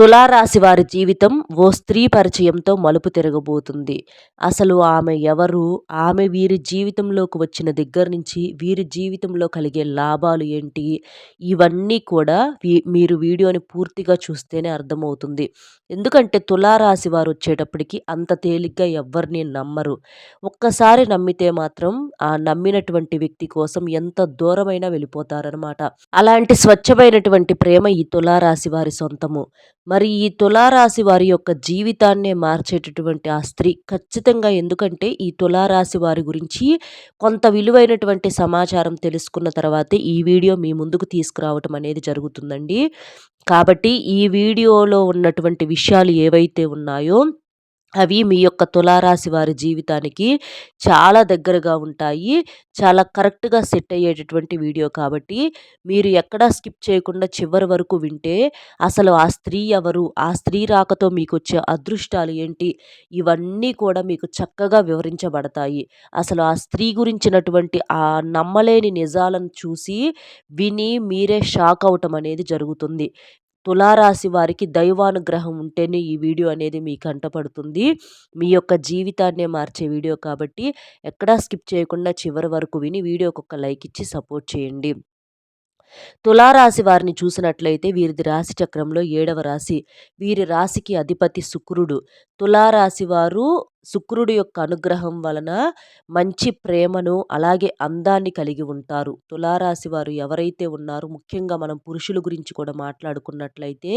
తులారాశి వారి జీవితం ఓ స్త్రీ పరిచయంతో మలుపు తిరగబోతుంది. అసలు ఆమె ఎవరు? ఆమె వీరి జీవితంలోకి వచ్చిన దగ్గర నుంచి వీరి జీవితంలో కలిగే లాభాలు ఏంటి? ఇవన్నీ కూడా మీరు వీడియోని పూర్తిగా చూస్తేనే అర్థమవుతుంది. ఎందుకంటే తులారాశి వారు వచ్చేటప్పటికి అంత తేలిగ్గా ఎవరిని నమ్మరు. ఒక్కసారి నమ్మితే మాత్రం ఆ నమ్మినటువంటి వ్యక్తి కోసం ఎంత దూరమైనా వెళ్ళిపోతారనమాట అలాంటి స్వచ్ఛమైనటువంటి ప్రేమ ఈ తులారాశి వారి సొంతము. మరి ఈ తులారాశి వారి యొక్క జీవితాన్నే మార్చేటటువంటి ఆ స్త్రీ ఖచ్చితంగా ఎందుకంటే ఈ తులారాశి వారి గురించి కొంత విలువైనటువంటి సమాచారం తెలుసుకున్న తర్వాతే ఈ వీడియో మీ ముందుకు తీసుకురావటం అనేది జరుగుతుందండి. కాబట్టి ఈ వీడియోలో ఉన్నటువంటి విషయాలు ఏవైతే ఉన్నాయో అవి మీ యొక్క తులారాశి వారి జీవితానికి చాలా దగ్గరగా ఉంటాయి. చాలా కరెక్ట్గా సెట్ అయ్యేటటువంటి వీడియో కాబట్టి మీరు ఎక్కడా స్కిప్ చేయకుండా చివరి వరకు వింటే అసలు ఆ స్త్రీ ఎవరు ఆ స్త్రీ రాకతో మీకు వచ్చే అదృష్టాలు ఏంటి? ఇవన్నీ కూడా మీకు చక్కగా వివరించబడతాయి. అసలు ఆ స్త్రీ గురించినటువంటి ఆ నమ్మలేని నిజాలను చూసి విని మీరే షాక్ అవటం అనేది జరుగుతుంది. తులారాశి వారికి దైవానుగ్రహం ఉంటేనే ఈ వీడియో అనేది మీ కంటపడుతుంది మీ యొక్క జీవితాన్నే మార్చే వీడియో కాబట్టి ఎక్కడా స్కిప్ చేయకుండా చివరి వరకు విని వీడియోకి ఒక లైక్ ఇచ్చి సపోర్ట్ చేయండి. తులారాశి వారిని చూసినట్లయితే వీరిది రాశి చక్రంలో ఏడవ రాశి. వీరి రాశికి అధిపతి శుక్రుడు. తులారాశి వారు శుక్రుడి యొక్క అనుగ్రహం వలన మంచి ప్రేమను అలాగే అందాన్ని కలిగి ఉంటారు. తులారాశి వారు ఎవరైతే ఉన్నారో ముఖ్యంగా మనం పురుషుల గురించి కూడా మాట్లాడుకున్నట్లయితే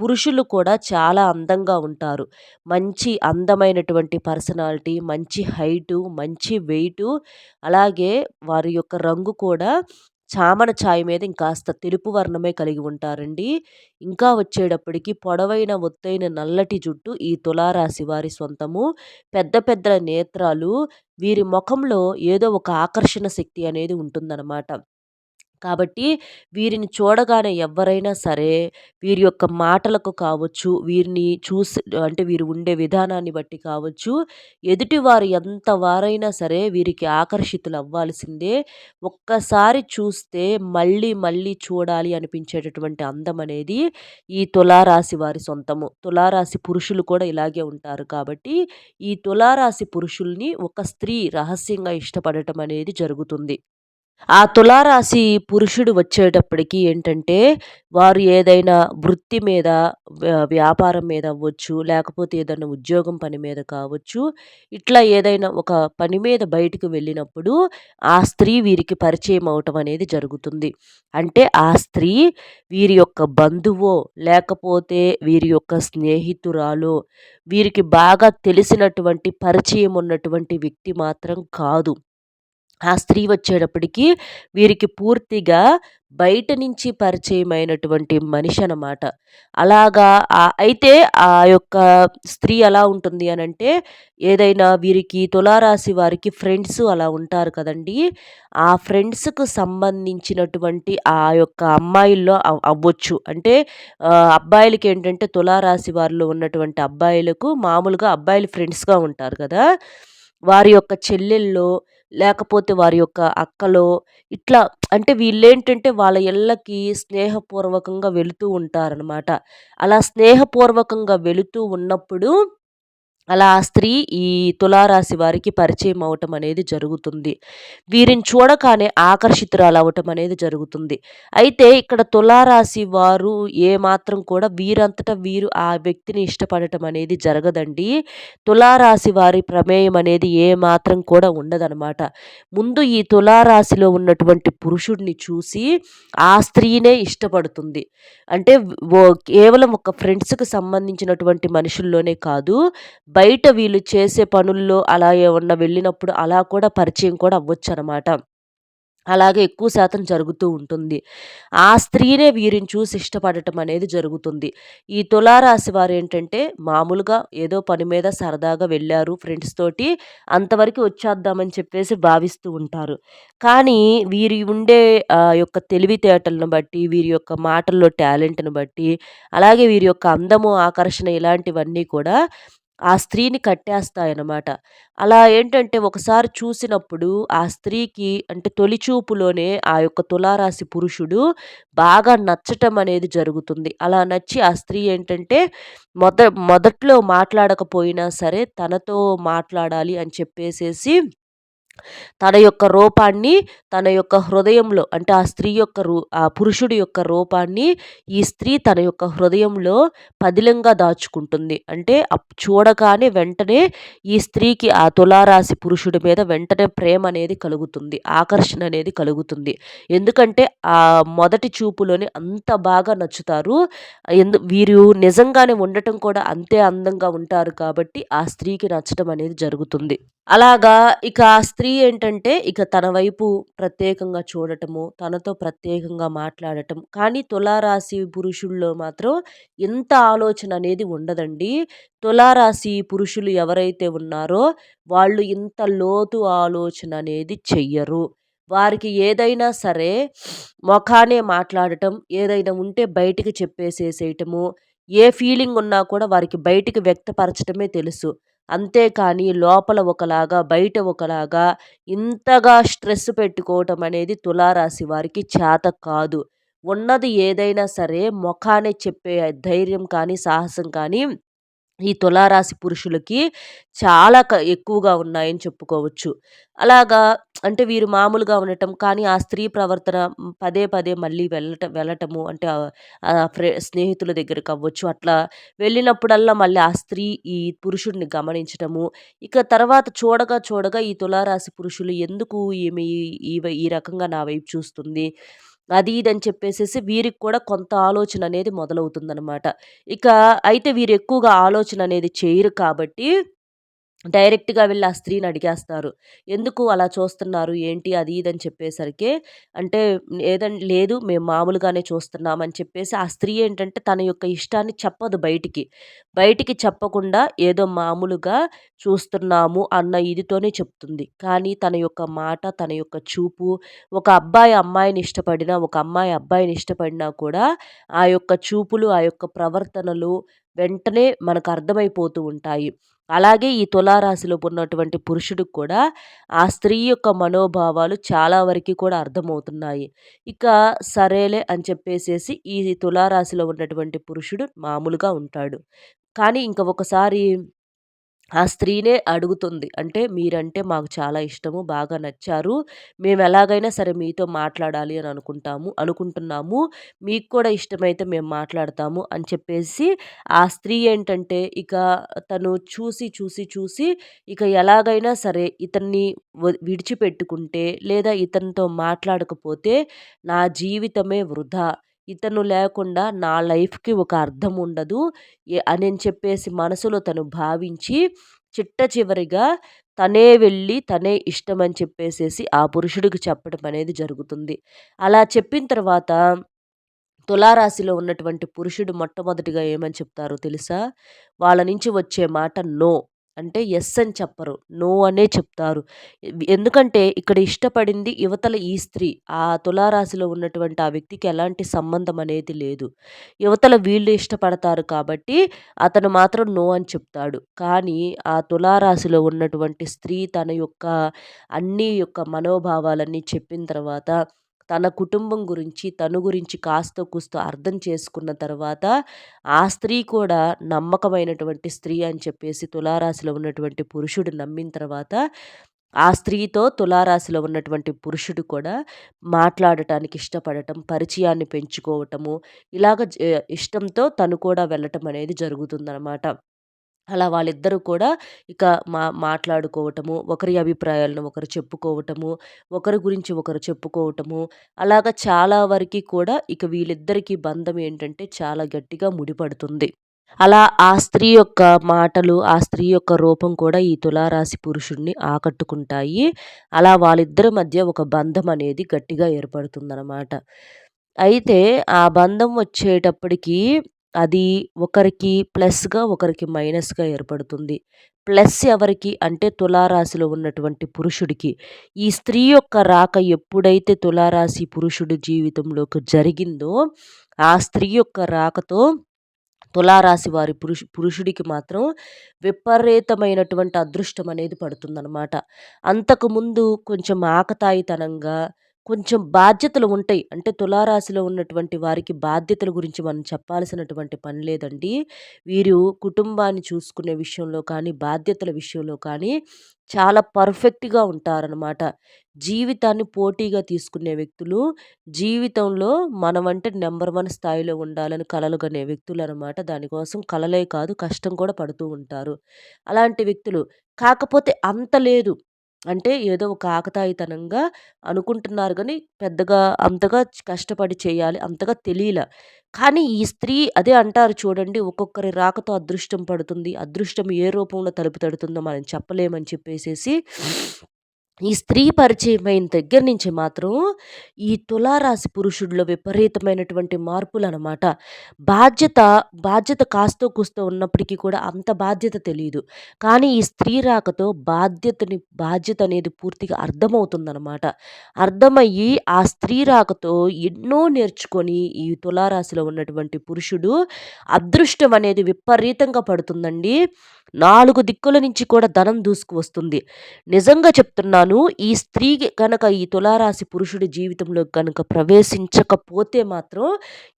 పురుషులు కూడా చాలా అందంగా ఉంటారు. మంచి అందమైనటువంటి పర్సనాలిటీ మంచి హైటు మంచి వెయిటు అలాగే వారి యొక్క రంగు కూడా చామన ఛాయ మీద ఇంకాస్త తెలుపు వర్ణమే కలిగి ఉంటారండి. ఇంకా వచ్చేటప్పటికి పొడవైన ఒత్తైన నల్లటి జుట్టు ఈ తులారాశి వారి సొంతము పెద్ద పెద్ద నేత్రాలు వీరి ముఖంలో ఏదో ఒక ఆకర్షణ శక్తి అనేది ఉంటుందన్నమాట. కాబట్టి వీరిని చూడగానే ఎవరైనా సరే వీరి యొక్క మాటలకు కావచ్చు వీరిని చూసి అంటే వీరు ఉండే విధానాన్ని బట్టి కావచ్చు ఎదుటివారు ఎంత వారైనా సరే వీరికి ఆకర్షితులు అవ్వాల్సిందే. ఒక్కసారి చూస్తే మళ్ళీ మళ్ళీ చూడాలి అనిపించేటటువంటి అందం అనేది ఈ తులారాశి వారి సొంతము. తులారాశి పురుషులు కూడా ఇలాగే ఉంటారు కాబట్టి ఈ తులారాశి పురుషుల్ని ఒక స్త్రీ రహస్యంగా ఇష్టపడటం అనేది జరుగుతుంది. ఆ తులారాశి పురుషుడు వచ్చేటప్పటికి ఏంటంటే వారు ఏదైనా వృత్తి మీద వ్యాపారం మీద అవ్వచ్చు లేకపోతే ఏదైనా ఉద్యోగం పని మీద కావచ్చు ఇట్లా ఏదైనా ఒక పని మీద బయటకు వెళ్ళినప్పుడు ఆ స్త్రీ వీరికి పరిచయం అవటం అనేది జరుగుతుంది. అంటే ఆ స్త్రీ వీరి యొక్క బంధువో లేకపోతే వీరి యొక్క స్నేహితురాలో వీరికి బాగా తెలిసినటువంటి పరిచయం ఉన్నటువంటి వ్యక్తి మాత్రం కాదు. ఆ స్త్రీ వచ్చేటప్పటికి వీరికి పూర్తిగా బయట నుంచి పరిచయమైనటువంటి మనిషి అనమాట అలాగా అయితే ఆ యొక్క స్త్రీ ఎలా ఉంటుంది అని అంటే ఏదైనా వీరికి తులారాశి వారికి ఫ్రెండ్స్ అలా ఉంటారు కదండి. ఆ ఫ్రెండ్స్కు సంబంధించినటువంటి ఆ యొక్క అమ్మాయిల్లో అవ్వచ్చు. అంటే అబ్బాయిలకి ఏంటంటే తులారాశి వారిలో ఉన్నటువంటి అబ్బాయిలకు మామూలుగా అబ్బాయిలు ఫ్రెండ్స్గా ఉంటారు కదా. వారి యొక్క చెల్లెల్లో లేకపోతే వారి యొక్క అక్కలో ఇట్లా అంటే వీళ్ళేంటంటే వాళ్ళ ఇళ్ళకి స్నేహపూర్వకంగా వెళుతూ ఉంటారనమాట అలా స్నేహపూర్వకంగా వెళుతూ ఉన్నప్పుడు అలా ఆ స్త్రీ ఈ తులారాశి వారికి పరిచయం అవటం అనేది జరుగుతుంది. వీరిని చూడగానే ఆకర్షితురాలు అవటం అనేది జరుగుతుంది. అయితే ఇక్కడ తులారాశి వారు ఏ మాత్రం కూడా వీరంతటా వీరు ఆ వ్యక్తిని ఇష్టపడటం అనేది జరగదండి. తులారాశి వారి ప్రమేయం అనేది ఏ మాత్రం కూడా ఉండదనమాట ముందు ఈ తులారాశిలో ఉన్నటువంటి పురుషుడిని చూసి ఆ స్త్రీనే ఇష్టపడుతుంది. అంటే కేవలం ఒక ఫ్రెండ్స్కి సంబంధించినటువంటి మనుషుల్లోనే కాదు బయట వీళ్ళు చేసే పనుల్లో అలా ఏమన్నా వెళ్ళినప్పుడు అలా కూడా పరిచయం కూడా అవ్వచ్చు అనమాట అలాగే ఎక్కువ శాతం జరుగుతూ ఉంటుంది. ఆ స్త్రీనే వీరిని చూసి ఇష్టపడటం అనేది జరుగుతుంది. ఈ తులారాశి వారు ఏంటంటే మామూలుగా ఏదో పని మీద సరదాగా వెళ్ళారు ఫ్రెండ్స్ తోటి అంతవరకు వచ్చేద్దామని చెప్పేసి భావిస్తూ ఉంటారు. కానీ వీరి ఉండే యొక్క తెలివితేటలను బట్టి వీరి యొక్క మాటల్లో టాలెంట్ని బట్టి అలాగే వీరి యొక్క అందము ఆకర్షణ ఇలాంటివన్నీ కూడా ఆ స్త్రీని కట్టేస్తాయన్నమాట. అలా ఏంటంటే ఒకసారి చూసినప్పుడు ఆ స్త్రీకి అంటే తొలిచూపులోనే ఆ యొక్క తులారాశి పురుషుడు బాగా నచ్చటం అనేది జరుగుతుంది. అలా నచ్చి ఆ స్త్రీ ఏంటంటే మొద మొదట్లో మాట్లాడకపోయినా సరే తనతో మాట్లాడాలి అని చెప్పేసేసి తన యొక్క రూపాన్ని తన యొక్క హృదయంలో అంటే ఆ స్త్రీ యొక్క రూ ఆ పురుషుడి యొక్క రూపాన్ని ఈ స్త్రీ తన యొక్క హృదయంలో పదిలంగా దాచుకుంటుంది. అంటే అప్ చూడగానే వెంటనే ఈ స్త్రీకి ఆ తులారాశి పురుషుడి మీద వెంటనే ప్రేమ అనేది కలుగుతుంది. ఆకర్షణ అనేది కలుగుతుంది. ఎందుకంటే ఆ మొదటి చూపులోనే అంత బాగా నచ్చుతారు. ఎందు వీరు నిజంగానే ఉండటం కూడా అంతే అందంగా ఉంటారు కాబట్టి ఆ స్త్రీకి నచ్చటం అనేది జరుగుతుంది. అలాగా ఇక ఆ స్త్రీ ఏంటంటే ఇక తన వైపు ప్రత్యేకంగా చూడటము, తనతో ప్రత్యేకంగా మాట్లాడటం. కానీ తులారాశి పురుషుల్లో మాత్రం ఇంత ఆలోచన అనేది ఉండదండి. తులారాశి పురుషులు ఎవరైతే ఉన్నారో వాళ్ళు ఇంత లోతు ఆలోచన అనేది చెయ్యరు. వారికి ఏదైనా సరే మొఖానే మాట్లాడటం, ఏదైనా ఉంటే బయటికి చెప్పేసేసేయటము, ఏ ఫీలింగ్ ఉన్నా కూడా వారికి బయటికి వ్యక్తపరచటమే తెలుసు. అంతేకానీ లోపల ఒకలాగా, బయట ఒకలాగా ఇంతగా స్ట్రెస్ పెట్టుకోవటం అనేది తులారాశి వారికి చేత కాదు. ఉన్నది ఏదైనా సరే ముఖానే చెప్పే ధైర్యం కానీ, సాహసం కానీ ఈ తులారాశి పురుషులకి చాలా క ఎక్కువగా ఉన్నాయని చెప్పుకోవచ్చు. అలాగా అంటే వీరు మామూలుగా ఉండటం కానీ ఆ స్త్రీ ప్రవర్తన పదే పదే మళ్ళీ వెళ్ళటం వెళ్ళటము అంటే ఆహ్, స్నేహితుల ఫ్రె స్నేహితుల అట్లా వెళ్ళినప్పుడల్లా మళ్ళీ ఆ స్త్రీ ఈ పురుషుడిని గమనించటము. ఇక తర్వాత చూడగా చూడగా ఈ తులారాశి పురుషులు ఎందుకు ఈమె ఈ ఈ వై ఈ రకంగా నా వైపు చూస్తుంది. అది ఇది అని చెప్పేసేసి వీరికి కూడా కొంత ఆలోచన అనేది మొదలవుతుందనమాట. ఇక అయితే వీరు ఎక్కువగా ఆలోచన అనేది చేయరు కాబట్టి డైరెక్ట్‌గా వెళ్ళి ఆ స్త్రీని అడిగేస్తారు. ఎందుకు అలా చూస్తున్నారు? ఏంటి? అది ఇది అని చెప్పేసరికి అంటే ఏదన్ లేదు మేము మామూలుగానే చూస్తున్నాం అని చెప్పేసి ఆ స్త్రీ ఏంటంటే తన యొక్క ఇష్టాన్ని చెప్పదు బయటికి. బయటికి చెప్పకుండా ఏదో మామూలుగా చూస్తున్నాము అన్న ఇదితోనే చెప్తుంది. కానీ తన యొక్క మాట, తన యొక్క చూపు ఒక అబ్బాయి అమ్మాయిని ఇష్టపడినా, ఒక అమ్మాయి అబ్బాయిని ఇష్టపడినా కూడా ఆ యొక్క చూపులు, ఆ యొక్క ప్రవర్తనలు వెంటనే మనకు అర్థమైపోతూ ఉంటాయి. అలాగే ఈ తులారాశిలో ఉన్నటువంటి పురుషుడికి కూడా ఆ స్త్రీ యొక్క మనోభావాలు చాలా వరకి కూడా అర్థమవుతున్నాయి. ఇక సరేలే అని చెప్పేసేసి ఈ తులారాశిలో ఉన్నటువంటి పురుషుడు మామూలుగా ఉంటాడు. కానీ ఇంక ఒకసారి ఆ స్త్రీనే అడుగుతుంది. అంటే మీరంటే మాకు చాలా ఇష్టము. బాగా నచ్చారు. మేము ఎలాగైనా సరే మీతో మాట్లాడాలి అని అనుకుంటాము అనుకుంటున్నాము. మీకు కూడా ఇష్టమైతే మేము మాట్లాడతాము అని చెప్పేసి ఆ స్త్రీ ఏంటంటే ఇక తను చూసి, చూసి, చూసి ఇక ఎలాగైనా సరే ఇతన్ని వ విడిచిపెట్టుకుంటే లేదా ఇతనితో మాట్లాడకపోతే నా జీవితమే వృధా. ఇతను లేకుండా నా లైఫ్‌కి ఒక అర్థం ఉండదు. అని చెప్పేసి మనసులో తను భావించి చిట్ట చివరిగా తనే వెళ్ళి తనే ఇష్టమని చెప్పేసేసి ఆ పురుషుడికి చెప్పడం అనేది జరుగుతుంది. అలా చెప్పిన తర్వాత తులారాశిలో ఉన్నటువంటి పురుషుడు మొట్టమొదటిగా ఏమని చెప్తారో తెలుసా? వాళ్ళ నుంచి వచ్చే మాట నో. అంటే ఎస్ అని చెప్పరు. నో అనే చెప్తారు. ఎందుకంటే ఇక్కడ ఇష్టపడింది ఇవతల ఈ స్త్రీ. ఆ తులారాశిలో ఉన్నటువంటి ఆ వ్యక్తికి ఎలాంటి సంబంధం అనేది లేదు. యువతల వీళ్ళు ఇష్టపడతారు కాబట్టి అతను మాత్రం నో అని చెప్తాడు. కానీ ఆ తులారాశిలో ఉన్నటువంటి స్త్రీ తన యొక్క అన్ని యొక్క మనోభావాలన్నీ చెప్పిన తర్వాత తన కుటుంబం గురించి, తను గురించి కాస్తో కూస్తో అర్థం చేసుకున్న తర్వాత ఆ స్త్రీ కూడా నమ్మకమైనటువంటి స్త్రీ అని చెప్పేసి తులారాశిలో ఉన్నటువంటి పురుషుడు నమ్మిన తర్వాత ఆ స్త్రీతో తులారాశిలో ఉన్నటువంటి పురుషుడు కూడా మాట్లాడటానికి ఇష్టపడటం, పరిచయాన్ని పెంచుకోవటము ఇలాగ ఇష్టంతో తను కూడా వెళ్ళటం అనేది జరుగుతుందనమాట. అలా వాళ్ళిద్దరూ కూడా ఇక మా మాట్లాడుకోవటము, ఒకరి అభిప్రాయాలను ఒకరు చెప్పుకోవటము, ఒకరి గురించి ఒకరు చెప్పుకోవటము, అలాగా చాలా వరకి కూడా ఇక వీళ్ళిద్దరికీ బంధం ఏంటంటే చాలా గట్టిగా ముడిపడుతుంది. అలా ఆ స్త్రీ యొక్క మాటలు, ఆ స్త్రీ యొక్క రూపం కూడా ఈ తులారాశి పురుషుణ్ణి ఆకట్టుకుంటాయి. అలా వాళ్ళిద్దరి మధ్య ఒక బంధం అనేది గట్టిగా ఏర్పడుతుందనమాట. అయితే ఆ బంధం వచ్చేటప్పటికి అది ఒకరికి ప్లస్‌గా, ఒకరికి మైనస్‌గా ఏర్పడుతుంది. ప్లస్ ఎవరికి అంటే తులారాశిలో ఉన్నటువంటి పురుషుడికి. ఈ స్త్రీ యొక్క రాక ఎప్పుడైతే తులారాశి పురుషుడి జీవితంలోకి జరిగిందో, ఆ స్త్రీ యొక్క రాకతో తులారాశి వారి పురుషు పురుషుడికి మాత్రం విపరీతమైనటువంటి అదృష్టం అనేది పడుతుందనమాట అంతకుముందు కొంచెం ఆకతాయితనంగా కొంచెం బాధ్యతలు ఉంటాయి. అంటే తులారాశిలో ఉన్నటువంటి వారికి బాధ్యతల గురించి మనం చెప్పాల్సినటువంటి పని లేదండి. వీరు కుటుంబాన్ని చూసుకునే విషయంలో కానీ బాధ్యతల విషయంలో కానీ చాలా పర్ఫెక్ట్గా ఉంటారనమాట జీవితాన్ని పోటీగా తీసుకునే వ్యక్తులు జీవితంలో మనమంటే నెంబర్ వన్ స్థాయిలో ఉండాలని కలలు కనే వ్యక్తులు అనమాట దానికోసం కలలే కాదు కష్టం కూడా పడుతూ ఉంటారు. అలాంటి వ్యక్తులు కాకపోతే అంత లేదు. అంటే ఏదో ఒక ఆకతాయితనంగా అనుకుంటున్నారు కానీ పెద్దగా అంతగా కష్టపడి చేయాలి అంతగా తెలియలే. కానీ ఈ స్త్రీ అదే అంటారు చూడండి ఒక్కొక్కరి రాకతో అదృష్టం పడుతుంది అదృష్టం ఏ రూపంలో తలుపు తడుతుందో మనం చెప్పలేమని చెప్పేసేసి ఈ స్త్రీ పరిచయమైన దగ్గర నుంచి మాత్రం ఈ తులారాశి పురుషుడిలో విపరీతమైనటువంటి మార్పులు అనమాట బాధ్యత, బాధ్యత కాస్తో కూస్తో ఉన్నప్పటికీ కూడా అంత బాధ్యత తెలియదు కానీ ఈ స్త్రీ రాకతో బాధ్యతని బాధ్యత అనేది పూర్తిగా అర్థమవుతుందనమాట. అర్థమయ్యి ఆ స్త్రీ రాకతో ఎన్నో నేర్చుకొని ఈ తులారాశిలో ఉన్నటువంటి పురుషుడు అదృష్టం అనేది విపరీతంగా పడుతుందండి. నాలుగు దిక్కుల నుంచి కూడా ధనం దూసుకు వస్తుంది. నిజంగా చెప్తున్నాను ఈ స్త్రీ కనుక ఈ తులారాశి పురుషుడి జీవితంలో కనుక ప్రవేశించకపోతే మాత్రం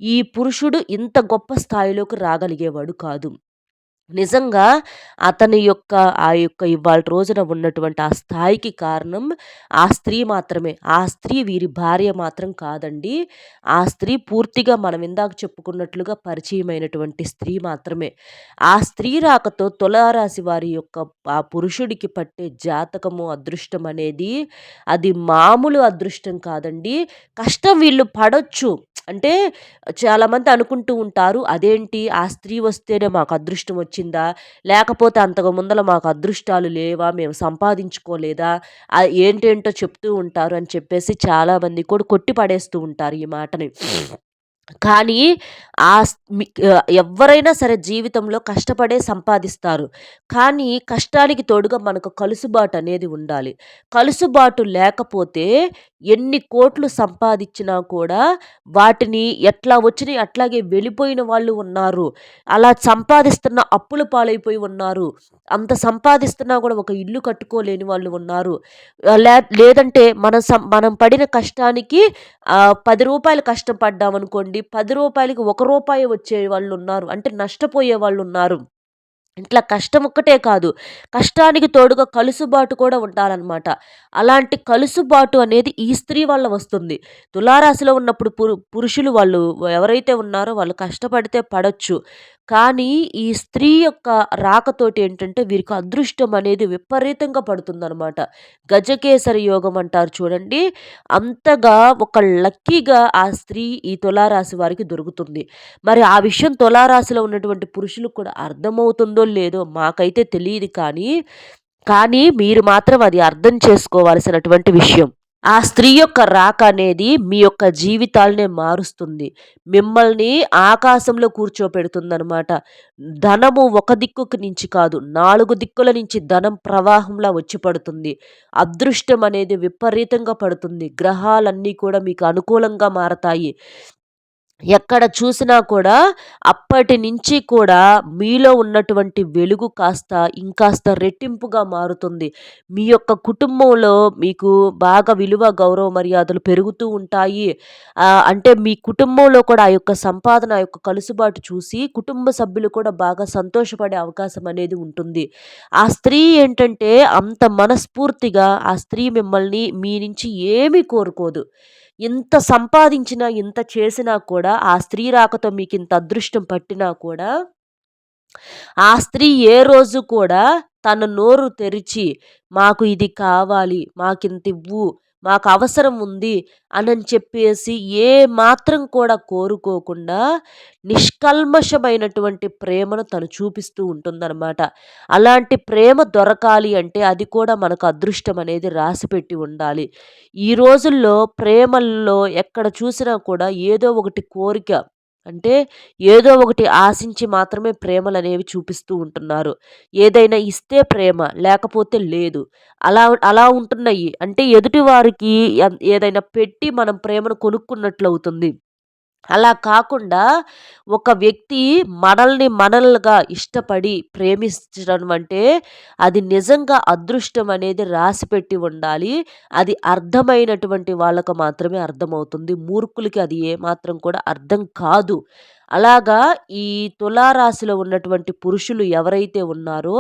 ఈ పురుషుడు ఇంత గొప్ప స్థాయిలోకి రాగలిగేవాడు కాదు. నిజంగా అతని యొక్క ఆ యొక్క ఇవాళ రోజున ఉన్నటువంటి ఆ స్థాయికి కారణం ఆ స్త్రీ మాత్రమే. ఆ స్త్రీ వీరి భార్య మాత్రం కాదండి. ఆ స్త్రీ పూర్తిగా మనం ఇందాక చెప్పుకున్నట్లుగా పరిచయమైనటువంటి స్త్రీ మాత్రమే. ఆ స్త్రీ రాకతో తులారాశి వారి యొక్క ఆ పురుషుడికి పట్టే జాతకము, అదృష్టం అనేది అది మామూలు అదృష్టం కాదండి. కష్టం వీళ్ళు పడొచ్చు. అంటే చాలామంది అనుకుంటూ ఉంటారు అదేంటి? ఆ స్త్రీ వస్తేనే మాకు అదృష్టం వచ్చిందా? లేకపోతే అంతకు ముందల మాకు అదృష్టాలు లేవా? మేము సంపాదించుకోలేదా? ఏంటేంటో చెప్తూ ఉంటారు అని చెప్పేసి చాలామంది కూడా కొట్టి పడేస్తూ ఉంటారు ఈ మాటని. కానీ ఆ ఎవరైనా సరే జీవితంలో కష్టపడే సంపాదిస్తారు. కానీ కష్టానికి తోడుగా మనకు కలుసుబాటు అనేది ఉండాలి. కలుసుబాటు లేకపోతే ఎన్ని కోట్లు సంపాదించినా కూడా వాటిని ఎట్లా వచ్చినాయి అట్లాగే వెళ్ళిపోయిన వాళ్ళు ఉన్నారు. అలా సంపాదిస్తున్న అప్పుల పాలైపోయి ఉన్నారు. అంత సంపాదిస్తున్నా కూడా ఒక ఇల్లు కట్టుకోలేని వాళ్ళు ఉన్నారు. లే లేదంటే మనం మనం పడిన కష్టానికి పది రూపాయలు కష్టపడ్డామనుకోండి నుండి పది రూపాయలకి ఒక రూపాయి వచ్చే వాళ్ళు ఉన్నారు. అంటే నష్టపోయే వాళ్ళు ఉన్నారు. ఇట్లా కష్టం ఒక్కటే కాదు. కష్టానికి తోడుగా కలుసుబాటు కూడా ఉండాలన్నమాట. అలాంటి కలుసుబాటు అనేది ఈ స్త్రీ వల్ల వస్తుంది. తులారాశిలో ఉన్నప్పుడు పురు పురుషులు వాళ్ళు ఎవరైతే ఉన్నారో వాళ్ళు కష్టపడితే పడవచ్చు కానీ ఈ స్త్రీ యొక్క రాకతోటి ఏంటంటే వీరికి అదృష్టం అనేది విపరీతంగా పడుతుందనమాట గజకేసరి యోగం అంటారు చూడండి. అంతగా ఒక లక్కీగా ఆ స్త్రీ ఈ తులారాశి వారికి దొరుకుతుంది. మరి ఆ విషయం తులారాశిలో ఉన్నటువంటి పురుషులకు కూడా అర్థమవుతుందో లేదో మాకైతే తెలియదు కానీ కానీ మీరు మాత్రం అది అర్థం చేసుకోవాల్సినటువంటి విషయం. ఆ స్త్రీ యొక్క రాక అనేది మీ యొక్క జీవితాలనే మారుస్తుంది. మిమ్మల్ని ఆకాశంలో కూర్చోపెడుతుందనమాట ధనము ఒక దిక్కుకు నుంచి కాదు నాలుగు దిక్కుల నుంచి ధనం ప్రవాహంలా వచ్చి పడుతుంది. అదృష్టం అనేది విపరీతంగా పడుతుంది. గ్రహాలన్నీ కూడా మీకు అనుకూలంగా మారతాయి. ఎక్కడ చూసినా కూడా అప్పటి నుంచి కూడా మీలో ఉన్నటువంటి వెలుగు కాస్త ఇంకాస్త రెట్టింపుగా మారుతుంది. మీ యొక్క కుటుంబంలో మీకు బాగా విలువ గౌరవ మర్యాదలు పెరుగుతూ ఉంటాయి. అంటే మీ కుటుంబంలో కూడా ఆ యొక్క సంపాదన ఆ యొక్క కలుసుబాటు చూసి కుటుంబ సభ్యులు కూడా బాగా సంతోషపడే అవకాశం అనేది ఉంటుంది. ఆ స్త్రీ ఏంటంటే అంత మనస్ఫూర్తిగా ఆ స్త్రీ మిమ్మల్ని మీ నుంచి ఏమీ కోరుకోదు. ఇంత సంపాదించినా ఇంత చేసినా కూడా ఆ స్త్రీ రాకతో మీకు ఇంత అదృష్టం పట్టినా కూడా ఆ స్త్రీ ఏ రోజు కూడా తన నోరు తెరిచి మాకు ఇది కావాలి మాకింత ఇవ్వు మాకు అవసరం ఉంది అని చెప్పేసి ఏ మాత్రం కూడా కోరుకోకుండా నిష్కల్మషమైనటువంటి ప్రేమను తను చూపిస్తూ ఉంటుందన్నమాట. అలాంటి ప్రేమ దొరకాలి అంటే అది కూడా మనకు అదృష్టం అనేది రాసిపెట్టి ఉండాలి. ఈ రోజుల్లో ప్రేమల్లో ఎక్కడ చూసినా కూడా ఏదో ఒకటి కోరిక అంటే ఏదో ఒకటి ఆశించి మాత్రమే ప్రేమలు అనేవి చూపిస్తూ ఉంటున్నారు. ఏదైనా ఇస్తే ప్రేమ లేకపోతే లేదు. అలా అలా ఉంటున్నాయి. అంటే ఎదుటి వారికి ఏదైనా పెట్టి మనం ప్రేమను కొనుక్కున్నట్లు అవుతుంది అలా కాకుండా ఒక వ్యక్తి మనల్ని మనల్గా ఇష్టపడి ప్రేమించడం అంటే అది నిజంగా అదృష్టం అనేది రాసిపెట్టి ఉండాలి. అది అర్థమైనటువంటి వాళ్ళకు మాత్రమే అర్థమవుతుంది. మూర్ఖులకి అది ఏమాత్రం కూడా అర్థం కాదు. అలాగా ఈ తులారాశిలో ఉన్నటువంటి పురుషులు ఎవరైతే ఉన్నారో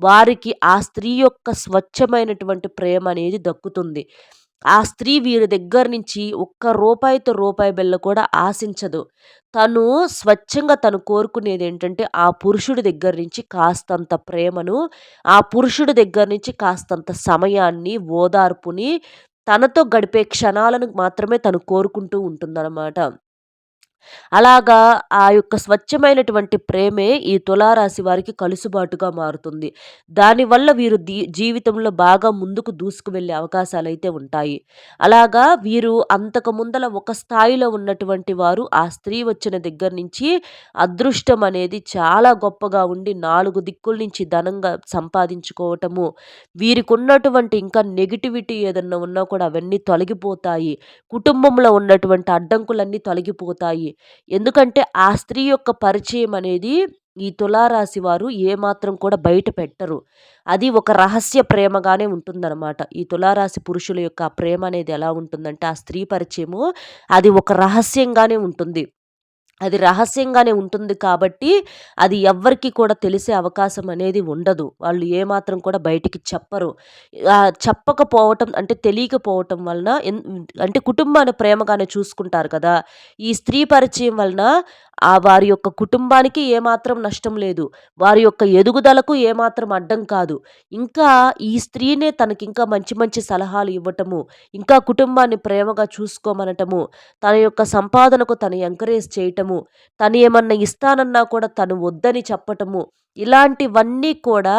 వారికి ఆ స్త్రీ యొక్క స్వచ్ఛమైనటువంటి ప్రేమ అనేది దక్కుతుంది. ఆ స్త్రీ వీరి దగ్గర నుంచి ఒక్క రూపాయితో రూపాయి బిల్ల కూడా ఆశించదు. తను స్వచ్ఛంగా తను కోరుకునేది ఏంటంటే ఆ పురుషుడి దగ్గర నుంచి కాస్తంత ప్రేమను, ఆ పురుషుడి దగ్గర నుంచి కాస్తంత సమయాన్ని, ఓదార్పుని, తనతో గడిపే క్షణాలను మాత్రమే తను కోరుకుంటూ ఉంటుందనమాట. అలాగా ఆ యొక్క స్వచ్ఛమైనటువంటి ప్రేమే ఈ తులారాశి వారికి కలుసుబాటుగా మారుతుంది. దానివల్ల వీరు దీ జీవితంలో బాగా ముందుకు దూసుకు వెళ్ళే అవకాశాలు అయితే ఉంటాయి. అలాగా వీరు అంతకు ముందల ఒక స్థాయిలో ఉన్నటువంటి వారు ఆ స్త్రీ వచ్చిన దగ్గర నుంచి అదృష్టం అనేది చాలా గొప్పగా ఉండి నాలుగు దిక్కుల నుంచి ధనంగా సంపాదించుకోవటము, వీరికున్నటువంటి ఇంకా నెగిటివిటీ ఏదన్నా ఉన్నా కూడా అవన్నీ తొలగిపోతాయి. కుటుంబంలో ఉన్నటువంటి అడ్డంకులన్నీ తొలగిపోతాయి. ఎందుకంటే ఆ స్త్రీ యొక్క పరిచయం అనేది ఈ తులారాశి వారు ఏమాత్రం కూడా బయట పెట్టరు. అది ఒక రహస్య ప్రేమగానే ఉంటుందనమాట. ఈ తులారాశి పురుషుల యొక్క ప్రేమ అనేది ఎలా ఉంటుందంటే ఆ స్త్రీ పరిచయము అది ఒక రహస్యంగానే ఉంటుంది. అది రహస్యంగానే ఉంటుంది కాబట్టి అది ఎవ్వరికి కూడా తెలిసే అవకాశం అనేది ఉండదు. వాళ్ళు ఏమాత్రం కూడా బయటికి చెప్పరు. చెప్పకపోవటం అంటే తెలియకపోవటం వలన అంటే కుటుంబాన్ని ప్రేమగానే చూసుకుంటారు కదా! ఈ స్త్రీ పరిచయం వలన ఆ వారి యొక్క కుటుంబానికి ఏమాత్రం నష్టం లేదు. వారి యొక్క ఎదుగుదలకు ఏమాత్రం అడ్డం కాదు. ఇంకా ఈ స్త్రీనే తనకి ఇంకా మంచి మంచి సలహాలు ఇవ్వటము, ఇంకా కుటుంబాన్ని ప్రేమగా చూసుకోమనటము, తన యొక్క సంపాదనకు తను ఎంకరేజ్ చేయటము, తను ఏమన్నా ఇస్తానన్నా కూడా తను వద్దని చెప్పటము, ఇలాంటివన్నీ కూడా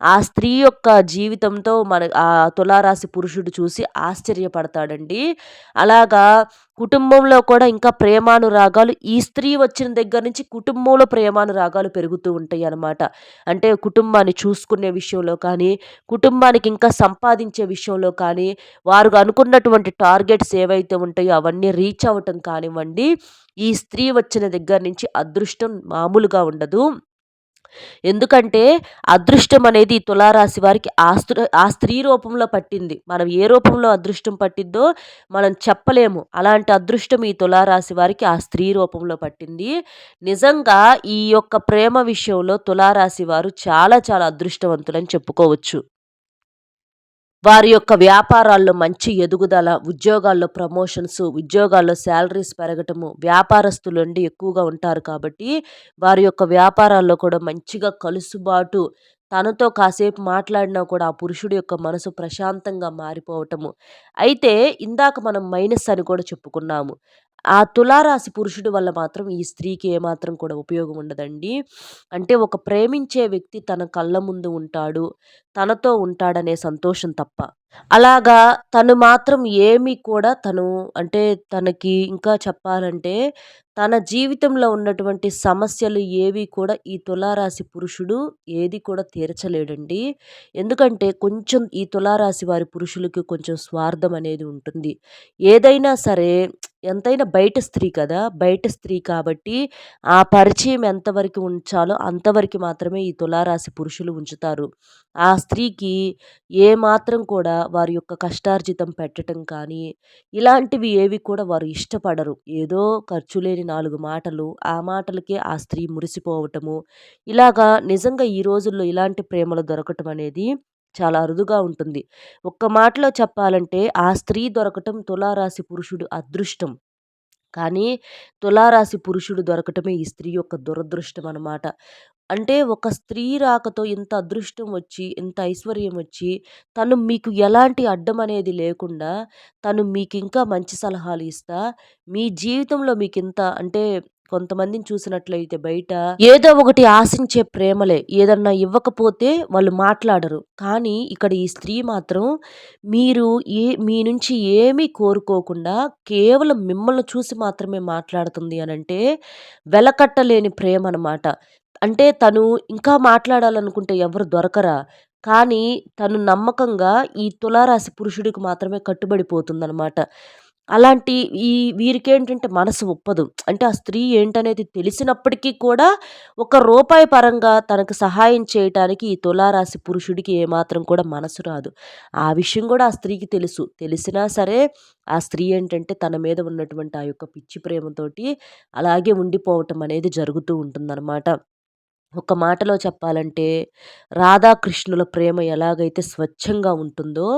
ఆ స్త్రీ యొక్క జీవితంతో మన ఆ తులారాశి పురుషుడు చూసి ఆశ్చర్యపడతాడండి. అలాగా కుటుంబంలో కూడా ఇంకా ప్రేమానురాగాలు ఈ స్త్రీ వచ్చిన దగ్గర నుంచి కుటుంబంలో ప్రేమానురాగాలు పెరుగుతూ ఉంటాయి అన్నమాట. అంటే కుటుంబాన్ని చూసుకునే విషయంలో కానీ, కుటుంబానికి ఇంకా సంపాదించే విషయంలో కానీ, వారు అనుకున్నటువంటి టార్గెట్స్ ఏవైతే ఉంటాయో అవన్నీ రీచ్ అవ్వటం కానివ్వండి, ఈ స్త్రీ వచ్చిన దగ్గర నుంచి అదృష్టం మామూలుగా ఉండదు. ఎందుకంటే అదృష్టం అనేది తులారాశి వారికి ఆస్తు ఆ స్త్రీ రూపంలో పట్టింది. మనం ఏ రూపంలో అదృష్టం పట్టిద్దో మనం చెప్పలేము. అలాంటి అదృష్టం ఈ తులారాశి వారికి ఆ స్త్రీ రూపంలో పట్టింది. నిజంగా ఈ యొక్క ప్రేమ విషయంలో తులారాశి వారు చాలా చాలా అదృష్టవంతులని చెప్పుకోవచ్చు. వారి యొక్క వ్యాపారాల్లో మంచి ఎదుగుదల, ఉద్యోగాల్లో ప్రమోషన్స్, ఉద్యోగాల్లో శాలరీస్ పెరగటము, వ్యాపారస్తులు అండి ఎక్కువగా ఉంటారు కాబట్టి, వారి యొక్క వ్యాపారాల్లో కూడా మంచిగా కలుసుబాటు, తనతో కాసేపు మాట్లాడినా కూడా ఆ పురుషుడి యొక్క మనసు ప్రశాంతంగా మారిపోవటము. అయితే ఇందాక మనం మైనస్ అని కూడా చెప్పుకున్నాము. ఆ తులారాశి పురుషుడి వల్ల మాత్రం ఈ స్త్రీకి ఏమాత్రం కూడా ఉపయోగం ఉండదండి. అంటే ఒక ప్రేమించే వ్యక్తి తన కళ్ళ ముందు ఉంటాడు. తనతో ఉంటాడనే సంతోషం తప్ప. అలాగా తను మాత్రం ఏమి కూడా తను అంటే తనకి ఇంకా చెప్పాలంటే తన జీవితంలో ఉన్నటువంటి సమస్యలు ఏవి కూడా ఈ తులారాశి పురుషుడు ఏది కూడా తీర్చలేడండి. ఎందుకంటే కొంచెం ఈ తులారాశి వారి పురుషులకి కొంచెం స్వార్థం అనేది ఉంటుంది. ఏదైనా సరే ఎంతైనా బయట స్త్రీ కదా! బయట స్త్రీ కాబట్టి ఆ పరిచయం ఎంతవరకు ఉంచాలో అంతవరకు మాత్రమే ఈ తులారాశి పురుషులు ఉంచుతారు. ఆ స్త్రీకి ఏమాత్రం కూడా వారి యొక్క కష్టార్జితం పెట్టటం కానీ, ఇలాంటివి ఏవి కూడా వారు ఇష్టపడరు. ఏదో ఖర్చు లేని నాలుగు మాటలు, ఆ మాటలకే ఆ స్త్రీ మురిసిపోవటము. ఇలాగా నిజంగా ఈ రోజుల్లో ఇలాంటి ప్రేమలు దొరకటం అనేది చాలా అరుదుగా ఉంటుంది. ఒక్క మాటలో చెప్పాలంటే ఆ స్త్రీ దొరకటం తులారాశి పురుషుడు అదృష్టం. కానీ తులారాశి పురుషుడు దొరకటమే ఈ స్త్రీ యొక్క దురదృష్టం అనమాట. అంటే ఒక స్త్రీ రాకతో ఇంత అదృష్టం వచ్చి, ఇంత ఐశ్వర్యం వచ్చి, తను మీకు ఎలాంటి అడ్డం అనేది లేకుండా, తను మీకు ఇంకా మంచి సలహాలు ఇస్తా, మీ జీవితంలో మీకు ఇంత అంటే కొంతమందిని చూసినట్లయితే బయట ఏదో ఒకటి ఆశించే ప్రేమలే. ఏదన్నా ఇవ్వకపోతే వాళ్ళు మాట్లాడరు. కానీ ఇక్కడ ఈ స్త్రీ మాత్రం మీరు ఏ మీ నుంచి ఏమీ కోరుకోకుండా కేవలం మిమ్మల్ని చూసి మాత్రమే మాట్లాడుతుంది అని అంటే వెలకట్టలేని ప్రేమ అనమాట అంటే తను ఇంకా మాట్లాడాలనుకుంటే ఎవరు దొరకరా? కానీ తను నమ్మకంగా ఈ తులారాశి పురుషుడికి మాత్రమే కట్టుబడిపోతుందనమాట. అలాంటి ఈ వీరికేంటంటే మనసు ఒప్పదు. అంటే ఆ స్త్రీ ఏంటనేది తెలిసినప్పటికీ కూడా ఒక రూపాయి పరంగా తనకు సహాయం చేయటానికి ఈ తులారాశి పురుషుడికి ఏమాత్రం కూడా మనసు రాదు. ఆ విషయం కూడా ఆ స్త్రీకి తెలుసు. తెలిసినా సరే ఆ స్త్రీ ఏంటంటే తన మీద ఉన్నటువంటి ఆ యొక్క పిచ్చి ప్రేమతోటి అలాగే ఉండిపోవటం అనేది జరుగుతూ ఉంటుందనమాట. ఒక మాటలో చెప్పాలంటే రాధాకృష్ణుల ప్రేమ ఎలాగైతే స్వచ్ఛంగా ఉంటుందో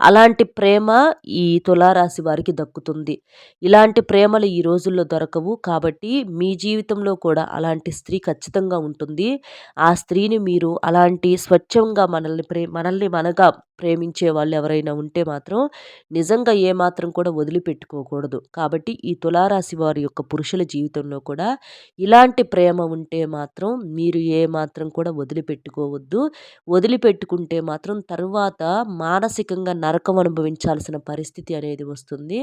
అలాంటి ప్రేమ ఈ తులారాశి వారికి దక్కుతుంది. ఇలాంటి ప్రేమలు ఈ రోజుల్లో దొరకవు కాబట్టి మీ జీవితంలో కూడా అలాంటి స్త్రీ ఖచ్చితంగా ఉంటుంది. ఆ స్త్రీని మీరు అలాంటి స్వచ్ఛంగా మనల్ని ప్రే మనల్ని మనగా ప్రేమించే వాళ్ళు ఎవరైనా ఉంటే మాత్రం నిజంగా ఏమాత్రం కూడా వదిలిపెట్టుకోకూడదు. కాబట్టి ఈ తులారాశి వారి యొక్క పురుషుల జీవితంలో కూడా ఇలాంటి ప్రేమ ఉంటే మాత్రం మీరు ఏ మాత్రం కూడా వదిలిపెట్టుకోవద్దు. వదిలిపెట్టుకుంటే మాత్రం తర్వాత మానసికంగా నరకం అనుభవించాల్సిన పరిస్థితి అనేది వస్తుంది.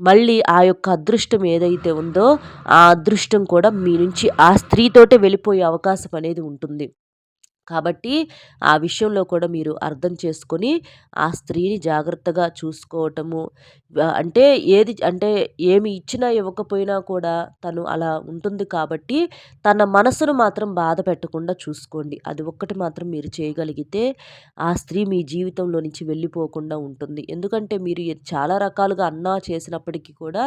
మళ్ళీ ఆ యొక్క అదృష్టం ఏదైతే ఉందో ఆ అదృష్టం కూడా మీ నుంచి ఆ స్త్రీతోటే వెళ్ళిపోయే అవకాశం అనేది ఉంటుంది. కాబట్టి ఆ విషయంలో కూడా మీరు అర్థం చేసుకొని ఆ స్త్రీని జాగ్రత్తగా చూసుకోవటము అంటే ఏది అంటే ఏమి ఇచ్చినా ఇవ్వకపోయినా కూడా తను అలా ఉంటుంది కాబట్టి తన మనసును మాత్రం బాధ పెట్టకుండా చూసుకోండి. అది ఒక్కటి మాత్రం మీరు చేయగలిగితే ఆ స్త్రీ మీ జీవితంలో నుంచి వెళ్ళిపోకుండా ఉంటుంది. ఎందుకంటే మీరు చాలా రకాలుగా అన్నా చేసినప్పటికీ కూడా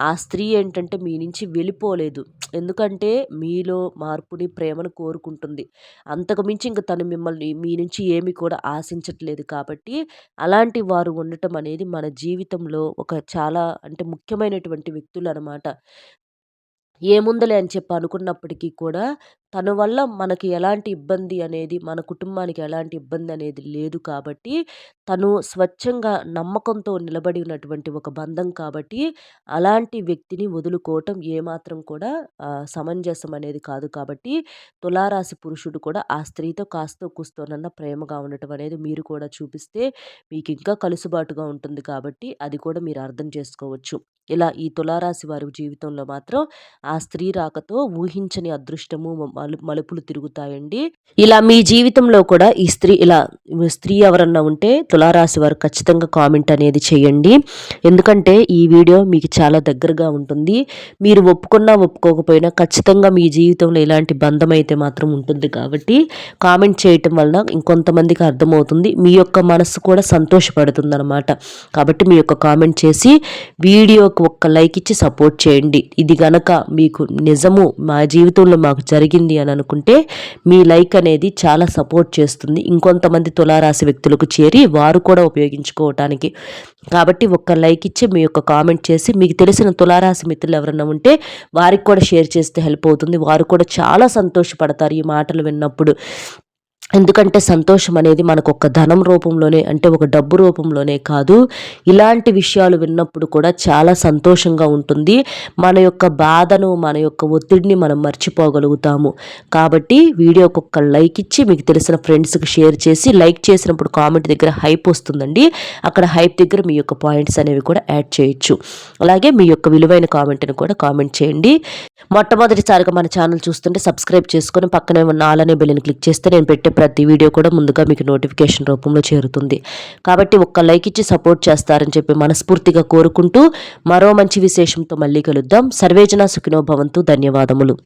ఆ స్త్రీ ఏంటంటే మీ నుంచి వెళ్ళిపోలేదు. ఎందుకంటే మీలో మార్పుని ప్రేమను కోరుకుంటుంది. అంతకు మించి ఇంక తను మిమ్మల్ని మీ నుంచి ఏమి కూడా ఆశించట్లేదు కాబట్టి అలాంటి వారు ఉండటం అనేది మన జీవితంలో ఒక చాలా అంటే ముఖ్యమైనటువంటి వ్యక్తులు అనమాట ఏముందలే అని చెప్పి అనుకున్నప్పటికీ కూడా తన వల్ల మనకి ఎలాంటి ఇబ్బంది అనేది మన కుటుంబానికి ఎలాంటి ఇబ్బంది అనేది లేదు కాబట్టి తను స్వచ్ఛంగా నమ్మకంతో నిలబడి ఉన్నటువంటి ఒక బంధం కాబట్టి అలాంటి వ్యక్తిని వదులుకోవటం ఏమాత్రం కూడా సమంజసం అనేది కాదు కాబట్టి తులారాశి పురుషుడు కూడా ఆ స్త్రీతో కాస్తో కూస్తోనన్న ప్రేమగా ఉండటం అనేది మీరు కూడా చూపిస్తే మీకు ఇంకా కలుసుబాటుగా ఉంటుంది కాబట్టి అది కూడా మీరు అర్థం చేసుకోవచ్చు. ఇలా ఈ తులారాశి వారి జీవితంలో మాత్రం ఆ స్త్రీ రాకతో ఊహించని అదృష్టము మలుపులు తిరుగుతాయండి. ఇలా మీ జీవితంలో కూడా ఈ స్త్రీ ఇలా స్త్రీ ఎవరన్నా ఉంటే తులారాశి వారు ఖచ్చితంగా కామెంట్ అనేది చేయండి. ఎందుకంటే ఈ వీడియో మీకు చాలా దగ్గరగా ఉంటుంది. మీరు ఒప్పుకున్నా ఒప్పుకోకపోయినా ఖచ్చితంగా మీ జీవితంలో ఇలాంటి బంధం అయితే మాత్రం ఉంటుంది కాబట్టి కామెంట్ చేయటం వలన ఇంకొంతమందికి అర్థమవుతుంది. మీ యొక్క మనసు కూడా సంతోషపడుతుంది అనమాట కాబట్టి మీ యొక్క కామెంట్ చేసి వీడియోకి ఒక్క లైక్ ఇచ్చి సపోర్ట్ చేయండి. ఇది గనక మీకు నిజము మా జీవితంలో మాకు జరిగింది అని అనుకుంటే మీ లైక్ అనేది చాలా సపోర్ట్ చేస్తుంది. ఇంకొంతమంది తులారాశి వ్యక్తులకు చేరి వారు కూడా ఉపయోగించుకోవటానికి. కాబట్టి ఒక్క లైక్ ఇచ్చి మీ యొక్క కామెంట్ చేసి మీకు తెలిసిన తులారాశి మిత్రులు ఎవరన్నా ఉంటే వారికి కూడా షేర్ చేస్తే హెల్ప్ అవుతుంది. వారు కూడా చాలా సంతోషపడతారు ఈ మాటలు విన్నప్పుడు. ఎందుకంటే సంతోషం అనేది మనకు ఒక ధనం రూపంలోనే అంటే ఒక డబ్బు రూపంలోనే కాదు. ఇలాంటి విషయాలు విన్నప్పుడు కూడా చాలా సంతోషంగా ఉంటుంది. మన యొక్క బాధను మన యొక్క ఒత్తిడిని మనం మర్చిపోగలుగుతాము. కాబట్టి వీడియోకి ఒక్క లైక్ ఇచ్చి మీకు తెలిసిన ఫ్రెండ్స్కి షేర్ చేసి లైక్ చేసినప్పుడు కామెంట్ దగ్గర హైప్ వస్తుందండి. అక్కడ హైప్ దగ్గర మీ యొక్క పాయింట్స్ అనేవి కూడా యాడ్ చేయొచ్చు. అలాగే మీ యొక్క విలువైన కామెంట్ని కూడా కామెంట్ చేయండి. మొట్టమొదటిసారిగా మన ఛానల్ చూస్తుంటే సబ్స్క్రైబ్ చేసుకొని పక్కనే ఉన్న ఆలనే బెల్లిని క్లిక్ చేస్తే నేను పెట్టే ప్రతి వీడియో కూడా ముందుగా మీకు నోటిఫికేషన్ రూపంలో చేరుతుంది. కాబట్టి ఒక్క లైక్ ఇచ్చి సపోర్ట్ చేస్తారని చెప్పి మనస్ఫూర్తిగా కోరుకుంటూ మరో మంచి విశేషంతో మళ్ళీ కలుద్దాం. సర్వేజన సుఖినో భవంతు. ధన్యవాదములు.